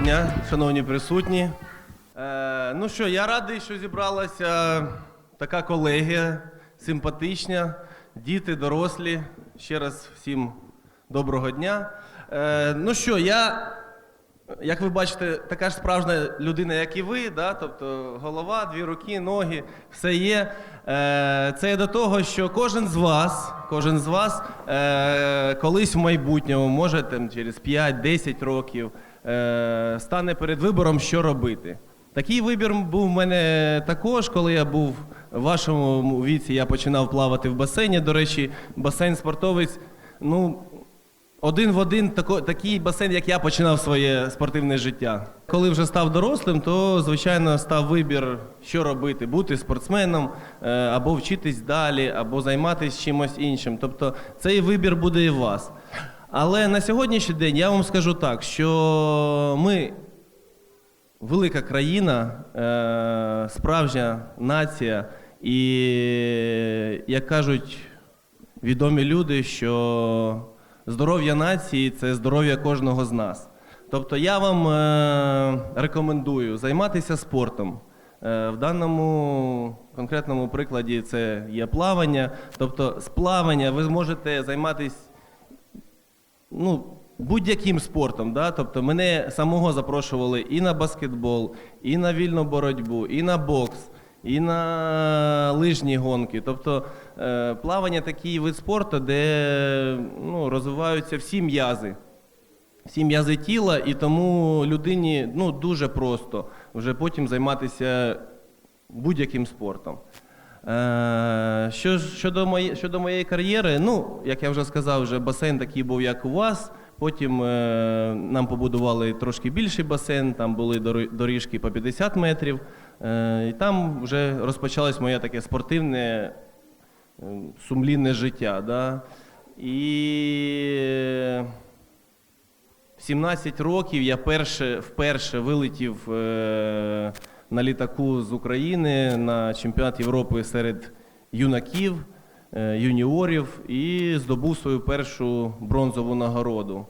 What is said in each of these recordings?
дня, шановні присутні. Е, ну що, я радий, що зібралася така колегія симпатична, діти, дорослі. Ще раз всім доброго дня. Е, ну що, я, як ви бачите, така ж справжня людина, як і ви, да? тобто голова, дві руки, ноги, все є. Е, це до того, що кожен з вас, кожен з вас е, колись в майбутньому, може там, через 5-10 років, е, стане перед вибором, що робити. Такий вибір був в мене також, коли я був в вашому віці, я починав плавати в басейні. До речі, басейн спортовець, ну, один в один такий басейн, як я починав своє спортивне життя. Коли вже став дорослим, то звичайно став вибір, що робити: бути спортсменом, е, або вчитись далі, або займатися чимось іншим. Тобто цей вибір буде і у вас. Але на сьогоднішній день я вам скажу так, що ми велика країна, е, справжня нація, і, як кажуть відомі люди, що здоров'я нації це здоров'я кожного з нас. Тобто я вам е, рекомендую займатися спортом. Е, в даному конкретному прикладі це є плавання. Тобто з плавання ви зможете займатися ну, будь-яким спортом. Да? Тобто мене самого запрошували і на баскетбол, і на вільну боротьбу, і на бокс, і на лижні гонки. Тобто е, плавання такий вид спорту, де ну, розвиваються всі м'язи. Всі м'язи тіла, і тому людині ну, дуже просто вже потім займатися будь-яким спортом. Е, що, щодо, моє, щодо моєї кар'єри, ну, як я вже сказав, вже басейн такий був, як у вас. Потім е, нам побудували трошки більший басейн, там були доріжки по 50 метрів. Е, і там вже розпочалось моє таке спортивне, сумлінне життя. Да? І в 17 років я перше, вперше вилетів на літаку з України на чемпіонат Європи серед юнаків, е, юніорів і здобув свою першу бронзову нагороду.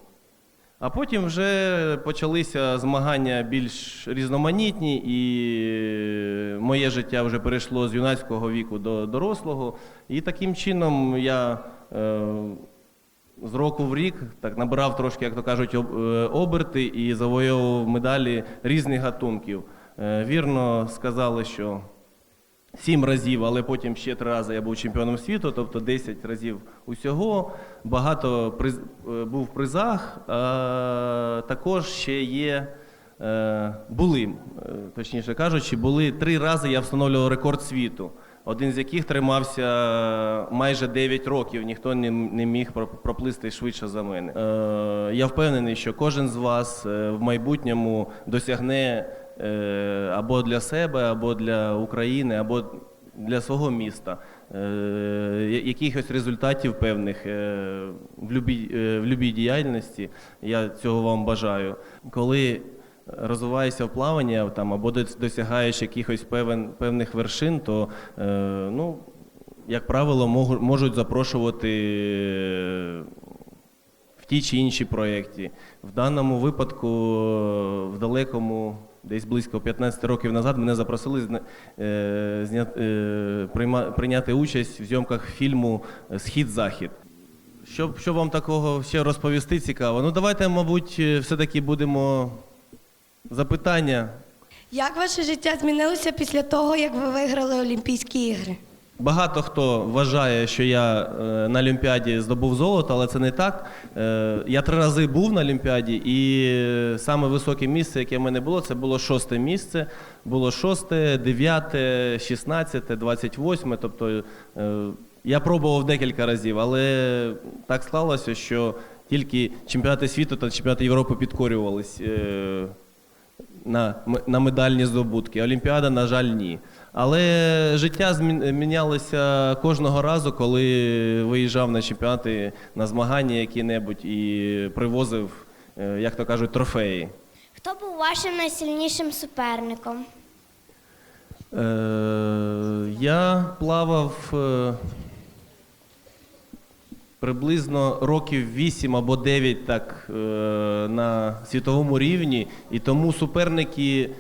А потім вже почалися змагання більш різноманітні, і моє життя вже перейшло з юнацького віку до дорослого. І таким чином я е, з року в рік так набирав трошки, як то кажуть, е, оберти і завоював медалі різних гатунків. Е, Вірно сказали, що сім разів, але потім ще три рази я був чемпіоном світу, тобто 10 разів усього. Багато приз, е, був в призах. А також ще є. е, Були, точніше кажучи, були три рази я встановлював рекорд світу, один з яких тримався майже 9 років. Ніхто не, міг проплисти швидше за мене. Я впевнений, що кожен з вас в майбутньому досягне або для себе, або для України, або для свого міста е, якихось результатів певних е, в любій, е, в любій діяльності. Я цього вам бажаю. Коли розвиваєшся в плаванні там, або дос- досягаєш якихось певен, певних вершин, то е, ну, як правило, можуть запрошувати е, в ті чи інші проєкті. В даному випадку, е, в далекому, десь близько 15 років назад, мене запросили е, е, прийняти участь в зйомках фільму Схід-Захід. Що, що вам такого ще розповісти цікаво? Ну, давайте, мабуть, е, все-таки будемо запитання. Як ваше життя змінилося після того, як ви виграли Олімпійські ігри? Багато хто вважає, що я е, на Олімпіаді здобув золото, але це не так. Е, я три рази був на Олімпіаді, і саме високе місце, яке в мене було, це було шосте місце. Було шосте, дев'яте, шістнадцяте, двадцять восьме. Тобто е, я пробував декілька разів, але так склалося, що тільки чемпіонати світу та чемпіонати Європи підкорювались. на медальні здобутки. Олімпіада, на жаль, ні. Але життя змін- мінялося кожного разу, коли виїжджав на чемпіонати, на змагання які-небудь і привозив, е, як то кажуть, трофеї. Хто був вашим найсильнішим суперником? Е, я плавав. е, приблизно років 8 або 9 так е, на світовому рівні, і тому суперники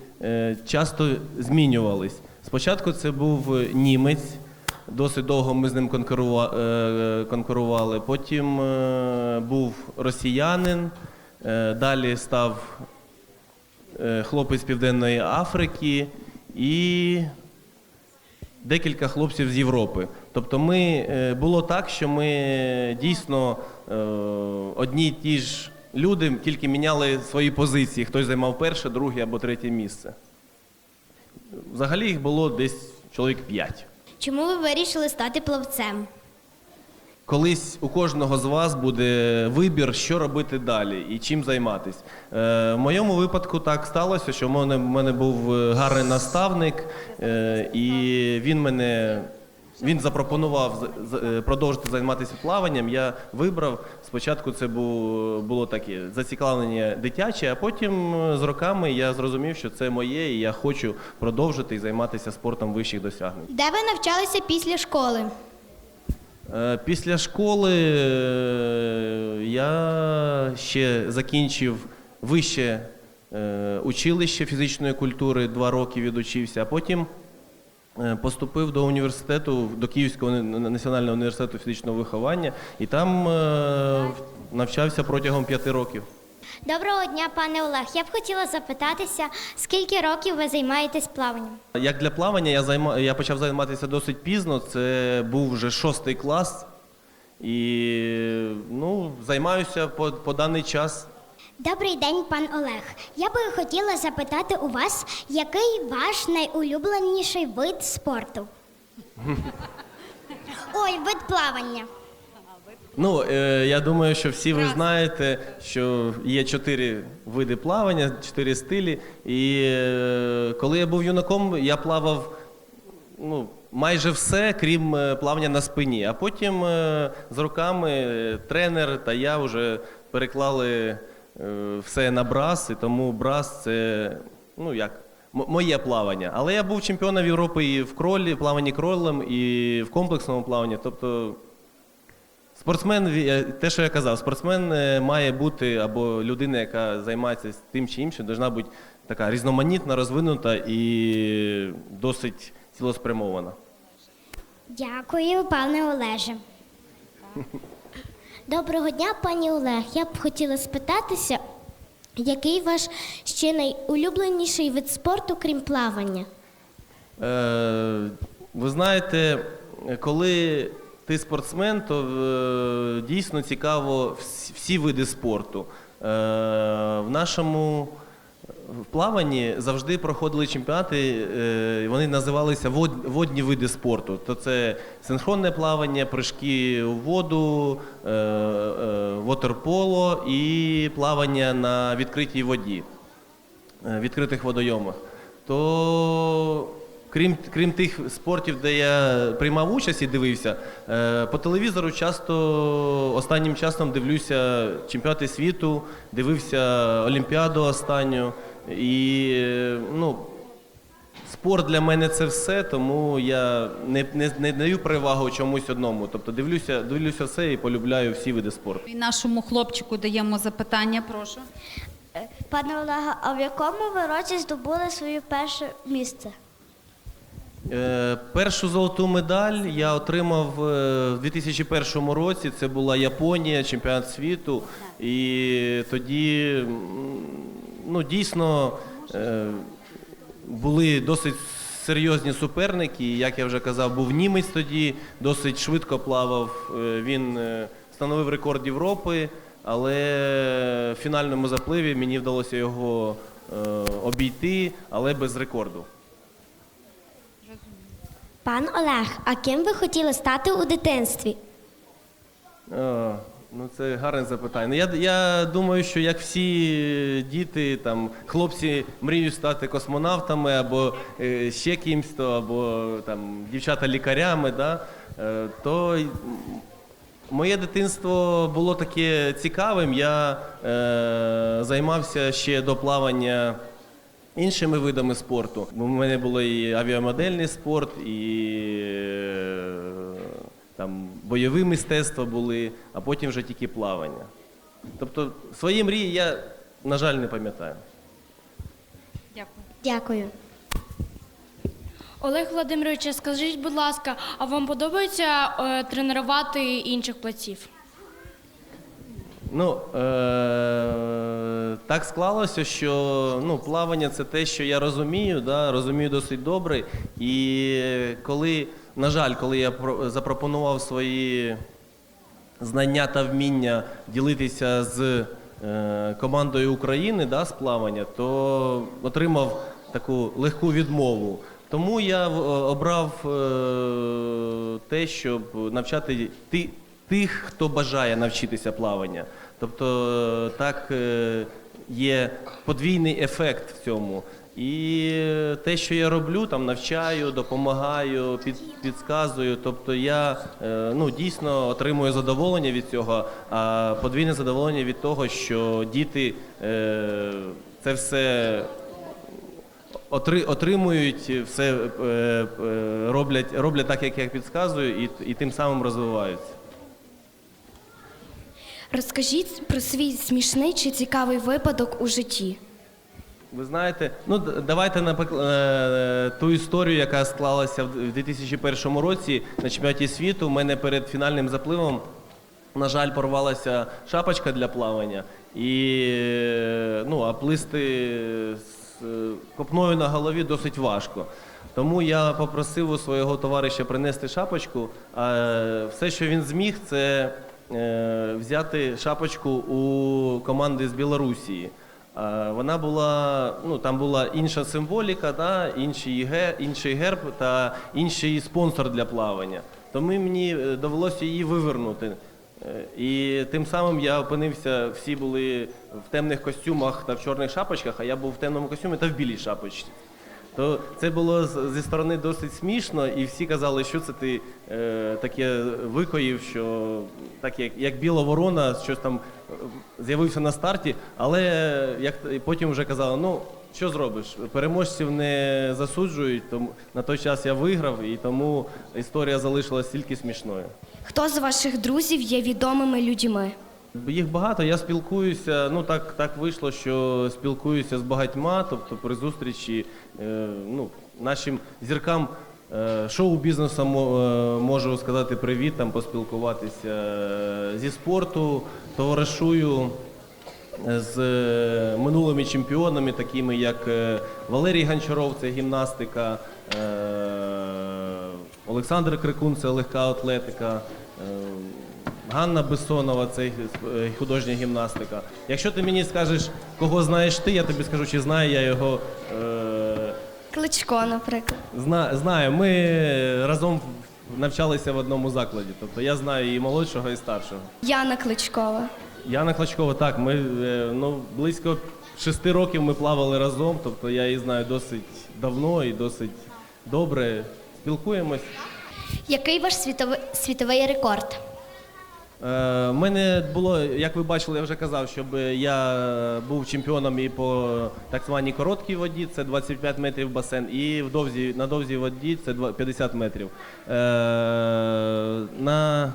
часто змінювались. Спочатку це був німець. Досить довго ми з ним е, конкурували. Потім е, був росіянин, е, далі став е, хлопець Південної Африки і декілька хлопців з Європи. Тобто ми, е, було так, що ми дійсно е, одні й ті ж люди, тільки міняли свої позиції. Хтось займав перше, друге або третє місце. Взагалі їх було десь чоловік п'ять. Чому ви вирішили стати плавцем? Колись у кожного з вас буде вибір, що робити далі і чим займатися. Е, в моєму випадку так сталося, що в мене, в мене був е, гарний наставник, е, і він мене. Він запропонував з- з- е, продовжити займатися плаванням. Я вибрав. Спочатку це бу- було таке зацікавлення дитяче, а потім е, з роками я зрозумів, що це моє, і я хочу продовжити і займатися спортом вищих досягнень. Де ви навчалися після школи? Е, Після школи е, я ще закінчив вище училище фізичної культури, два роки відучився, а потім поступив до університету, до Київського національного університету фізичного виховання і там е, навчався протягом п'яти років. Доброго дня, пане Олег. Я б хотіла запитатися, скільки років ви займаєтесь плаванням? Як для плавання я, займа... я почав займатися досить пізно, це був вже шостий клас. І ну, займаюся по, по даний час. Добрий день, пан Олег. Я би хотіла запитати у вас, який ваш найулюбленіший вид спорту? Ой, вид плавання. Ну, е, я думаю, що всі ви знаєте, що є чотири види плавання, чотири стилі. І е, коли я був юнаком, я плавав ну, майже все, крім е, плавання на спині. А потім е, з роками е, тренер та я вже переклали все на брас, і тому брас це ну як. Моє плавання. Але я був чемпіоном Європи і в кролі, плаванні кролем, і в комплексному плаванні. Тобто Спортсмен, е, те, що я казав, спортсмен е, має бути або людина, яка займається тим чи іншим, повинна бути така різноманітна, розвинута і досить цілеспрямована. Дякую, пане Олеже. Доброго дня, пані Олег. Я б хотіла спитатися, який ваш ще найулюбленіший вид спорту, крім плавання? Е, ви знаєте, коли ти спортсмен, то е, дійсно цікаво всі, всі види спорту. Е, в нашому в плаванні завжди проходили чемпіонати, е, вони називалися вод- водні види спорту. То це синхронне плавання, прыжки у воду, е, е, вотерполо і плавання на відкритій воді відкритих водойомах, то крім, крім тих спортів, де я приймав участь і дивився, по телевізору часто останнім часом дивлюся чемпіонати світу, дивився Олімпіаду останню. І е, ну, спорт для мене це все, тому я не, не, не даю перевагу чомусь одному. Тобто дивлюся, дивлюся все і полюбляю всі види спорту. І нашому хлопчику даємо запитання, прошу. Пане Олега, а в якому ви році здобули своє перше місце? Е, Першу золоту медаль я отримав е, в 2001 році. Це була Японія, чемпіонат світу. І тоді ну, дійсно е, були досить серйозні суперники. Як я вже казав, був німець тоді, досить швидко плавав. Е, Він е, встановив рекорд Європи, але в фінальному запливі мені вдалося його е, обійти, але без рекорду. Пан Олег, а ким ви хотіли стати у дитинстві? Ну це гарне запитання. Я, я думаю, що як всі діти, там, хлопці мріють стати космонавтами або е, ще кимсь, то, або там, дівчата лікарями, да? е, то моє дитинство було таке цікавим. Я е, займався ще до плавання іншими видами спорту. У мене було і авіамодельний спорт, і е, там бойові мистецтва були, а потім вже тільки плавання. Тобто свої мрії я, на жаль, не пам'ятаю. Дякую. Дякую. Олег Владимирович, а скажіть, будь ласка, а вам подобається е, тренувати інших платців? Ну, е- так склалося, що ну, плавання це те, що я розумію, да, розумію досить добре. І коли, на жаль, коли я про- запропонував свої знання та вміння ділитися з е, командою України да, з плавання, то отримав таку легку відмову. Тому я обрав е, те, щоб навчати ти, тих, хто бажає навчитися плавання. Тобто е, так е, є подвійний ефект в цьому. І те, що я роблю, там навчаю, допомагаю, під, підказую. Тобто я е, ну, дійсно отримую задоволення від цього, а подвійне задоволення від того, що діти е, це все отримують, все е, роблять, роблять так, як я підказую, і, і тим самим розвиваються. Розкажіть про свій смішний чи цікавий випадок у житті. Ви знаєте, ну давайте напек- е, ту історію, яка склалася в в 2001 році на чемпіонаті світу. У мене перед фінальним запливом, на жаль, порвалася шапочка для плавання. І е, ну, а плисти з е, копною на голові досить важко. Тому я попросив у свого товариша принести шапочку. А все, що він зміг, це взяти шапочку у команди з Білорусії. А, Вона була, ну там була інша символіка, да, інший, ге, інший герб та інший спонсор для плавання. Тому мені е, довелося її вивернути. Е, І тим самим я опинився, всі були в темних костюмах та в чорних шапочках, а я був в темному костюмі та в білій шапочці. То це було зі сторони досить смішно, і всі казали, що це ти е, таке викоїв, що так як, як біла ворона, щось там е, з'явився на старті, але як потім вже казали, ну що зробиш? Переможців не засуджують, тому на той час я виграв, і тому історія залишилась тільки смішною. Хто з ваших друзів є відомими людьми? Їх багато, я спілкуюся. Ну так, так вийшло, що спілкуюся з багатьма, тобто при зустрічі е, ну, нашим зіркам е, шоу-бізнесу е, можу сказати привіт, там поспілкуватися е, зі спорту, товаришую з е, минулими чемпіонами, такими як е, Валерій Гончаров, це гімнастика, е, Олександр Крикун, це легка атлетика. е, Ганна Бессонова, це е, художня гімнастика. Якщо ти мені скажеш, кого знаєш ти, я тобі скажу, чи знаю я його. Е, Кличко, наприклад. зна, знаю, ми разом навчалися в одному закладі. Тобто я знаю і молодшого, і старшого. Яна Кличкова. Яна Кличкова, так, ми е, ну, близько шести років ми плавали разом, тобто я її знаю досить давно і досить добре. Спілкуємось. Який ваш світовий, світовий рекорд? Е, мене було, як ви бачили, я вже казав, щоб я був чемпіоном і по так званій короткій воді, це 25 метрів басейн, і в довзі, на довзій воді це 50 метрів. Е, на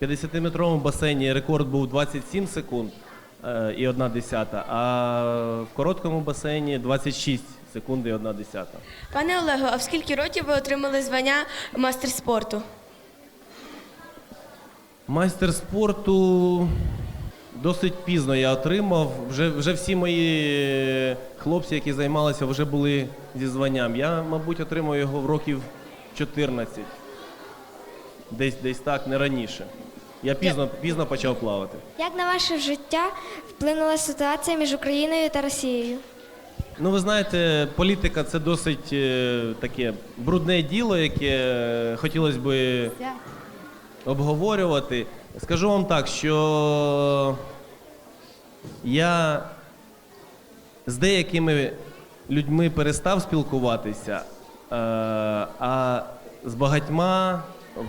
50-метровому басейні рекорд був 27 секунд е, і 1 десята, а в короткому басейні 26 секунд і 1 десята. Пане Олего, а в скільки років ви отримали звання мастер спорту? Майстер спорту досить пізно я отримав. Вже, вже всі мої хлопці, які займалися, вже були зі званням. Я, мабуть, отримав його в років 14. Десь, десь так, не раніше. Я пізно, пізно почав плавати. Як на ваше життя вплинула ситуація між Україною та Росією? Ну, ви знаєте, політика це досить е, таке брудне діло, яке хотілося б обговорювати. Скажу вам так, що я з деякими людьми перестав спілкуватися, е, а з багатьма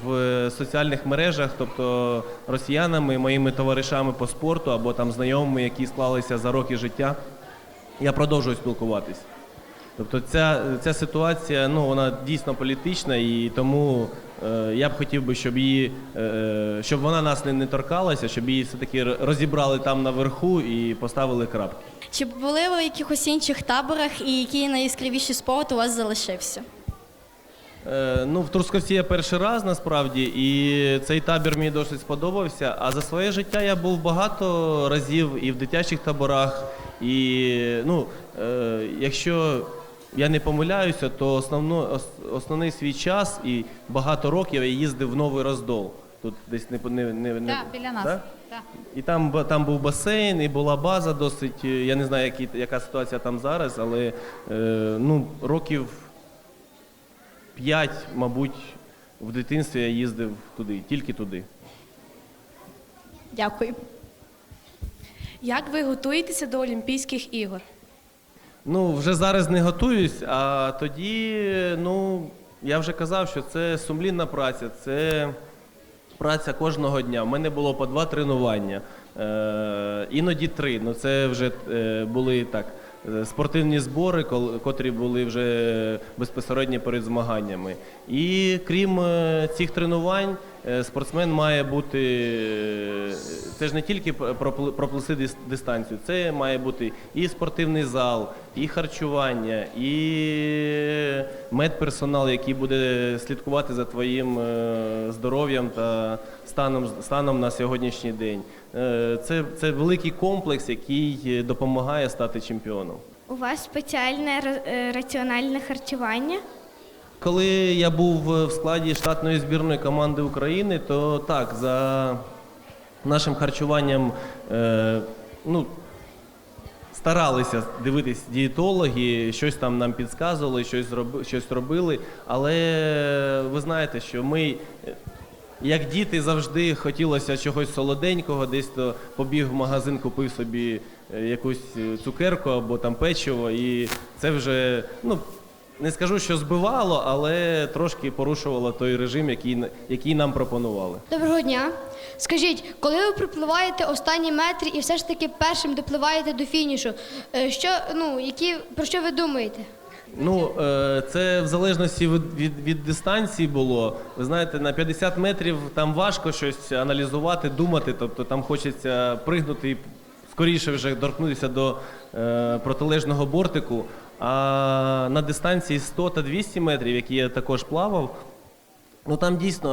в соціальних мережах, тобто росіянами, моїми товаришами по спорту або там знайомими, які склалися за роки життя, я продовжую спілкуватись. Тобто ця, ця ситуація ну, вона дійсно політична, і тому я б хотів би, щоб її, е, щоб вона нас не, не торкалася, щоб її все-таки розібрали там наверху і поставили крапки. Чи були ви в якихось інших таборах і який найяскравіший спогад у вас залишився? Е, ну, в Трускавці я перший раз насправді, і цей табір мені досить сподобався. А за своє життя я був багато разів і в дитячих таборах. І ну, е, якщо я не помиляюся, то основно, основний свій час і багато років я їздив в Новий Роздол. Тут десь не не, не, не біля нас. Да? Так. І там, там був басейн, і була база досить. е, Я не знаю, які, яка ситуація там зараз, але е, ну, років п'ять, мабуть, в дитинстві я їздив туди, тільки туди. Дякую. Як ви готуєтеся до Олімпійських ігор? Ну, вже зараз не готуюсь, а тоді, ну, я вже казав, що це сумлінна праця, це праця кожного дня. У мене було по два тренування, е, іноді три. Ну, це вже е, були так. Спортивні збори, котрі були вже безпосередньо перед змаганнями. І крім е, цих тренувань, спортсмен має бути. е, Це ж не тільки пропл- проплисти дис- дистанцію, це має бути і спортивний зал, і харчування, і медперсонал, який буде слідкувати за твоїм е, здоров'ям та станом, станом на сьогоднішній день. Е, Це, це великий комплекс, який е, допомагає стати чемпіоном. У вас спеціальне ра- е, раціональне харчування? Коли я був в складі штатної збірної команди України, то так, за нашим харчуванням е, ну, старалися дивитись дієтологи, щось там нам підказували, щось, зроби, щось робили. Але ви знаєте, що ми. Як діти завжди хотілося чогось солоденького, десь то побіг в магазин, купив собі е, якусь е, цукерку або там печиво, і це вже ну не скажу, що збивало, але трошки порушувало той режим, який, який нам пропонували. Доброго дня. Скажіть, коли ви припливаєте останні метри і все ж таки першим допливаєте до фінішу, е, що ну які про що ви думаєте? Ну, е, це в залежності від, від, від дистанції було. Ви знаєте, на 50 метрів там важко щось аналізувати, думати. Тобто там хочеться пригнути і скоріше вже доторкнутися до е, протилежного бортику. А на дистанції 100 та 200 метрів, які я також плавав, Ну там дійсно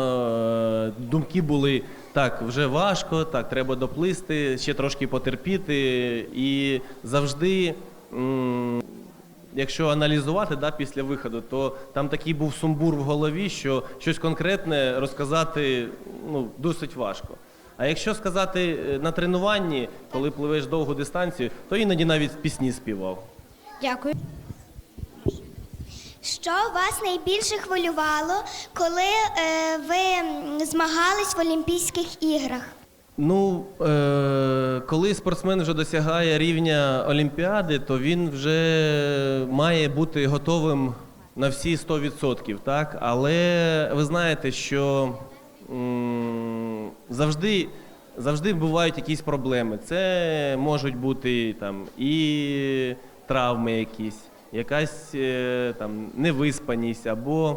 е, думки були так, вже важко, так, треба доплисти, ще трошки потерпіти. І завжди, якщо аналізувати да, після виходу, то там такий був сумбур в голові, що щось конкретне розказати ну, досить важко. А якщо сказати е, на тренуванні, коли пливеш довгу дистанцію, то іноді навіть пісні співав. Дякую. Що вас найбільше хвилювало, коли е, ви змагались в Олімпійських іграх? Ну, е- коли спортсмен вже досягає рівня Олімпіади, то він вже має бути готовим на всі 100%, так? Але ви знаєте, що м- завжди, завжди бувають якісь проблеми. Це можуть бути там і травми якісь, якась е, там невиспаність або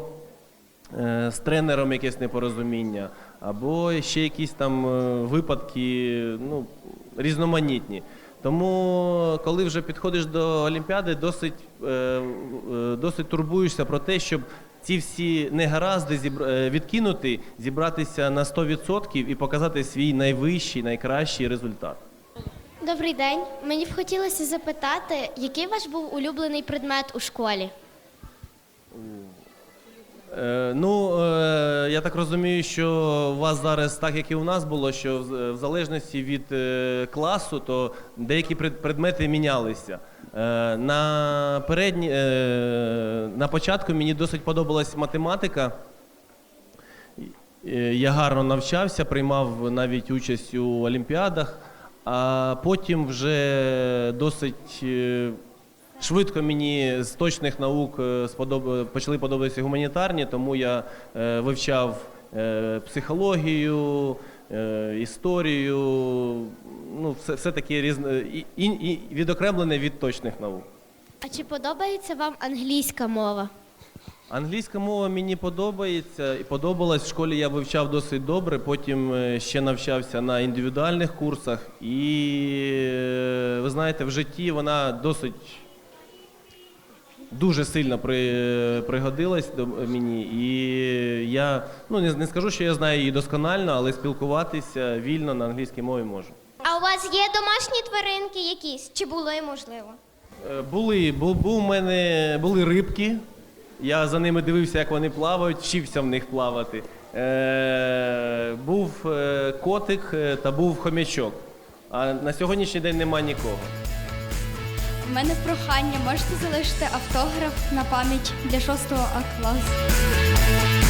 е, з тренером якесь непорозуміння, або ще якісь там е, випадки ну, різноманітні. Тому, коли вже підходиш до Олімпіади, досить, досить турбуєшся про те, щоб ці всі негаразди відкинути, зібратися на 100% і показати свій найвищий, найкращий результат. Добрий день. Мені б хотілося запитати, який ваш був улюблений предмет у школі? Е, ну, е, я так розумію, що у вас зараз, так як і у нас було, що в, залежності від е, класу, то деякі пред- предмети мінялися. На, передні, на початку мені досить подобалась математика. Я гарно навчався, приймав навіть участь у олімпіадах, а потім вже досить е, швидко мені з точних наук е, почали подобатися гуманітарні, тому я е, вивчав психологію, історію, ну, все, все таке різне, і, і, і відокремлене від точних наук. А чи подобається вам англійська мова? Англійська мова мені подобається і подобалась. В школі я вивчав досить добре, потім е, ще навчався на індивідуальних курсах. І е, ви знаєте, в житті вона досить дуже сильно при, пригодилась до мені. І я ну, не, не скажу, що я знаю її досконально, але спілкуватися вільно на англійській мові можу. А у вас є домашні тваринки якісь? Чи було і можливо? Е, Були, бу, був у мене були рибки. Я за ними дивився, як вони плавають, вчився в них плавати. Е, був е, котик е, та був хомячок. А на сьогоднішній день нема нікого. У мене прохання, можете залишити автограф на пам'ять для 6 А класу.